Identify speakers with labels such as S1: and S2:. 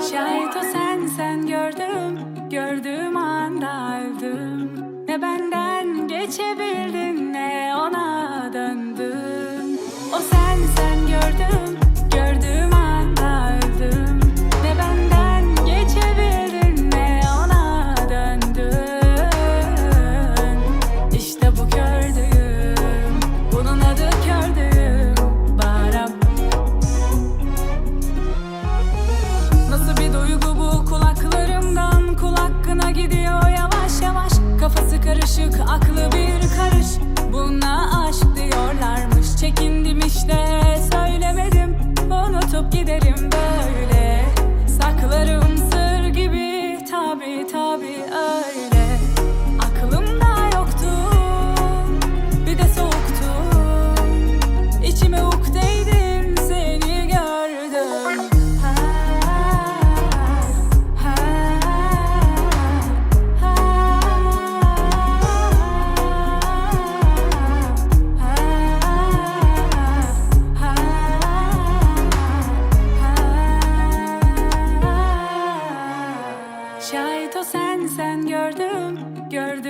S1: Şayet o sen sen gördüm Gördüğüm anda öldüm. Ne benden geçebildi karışık aklı bir karış. Buna ay sen sen gördüm gördüm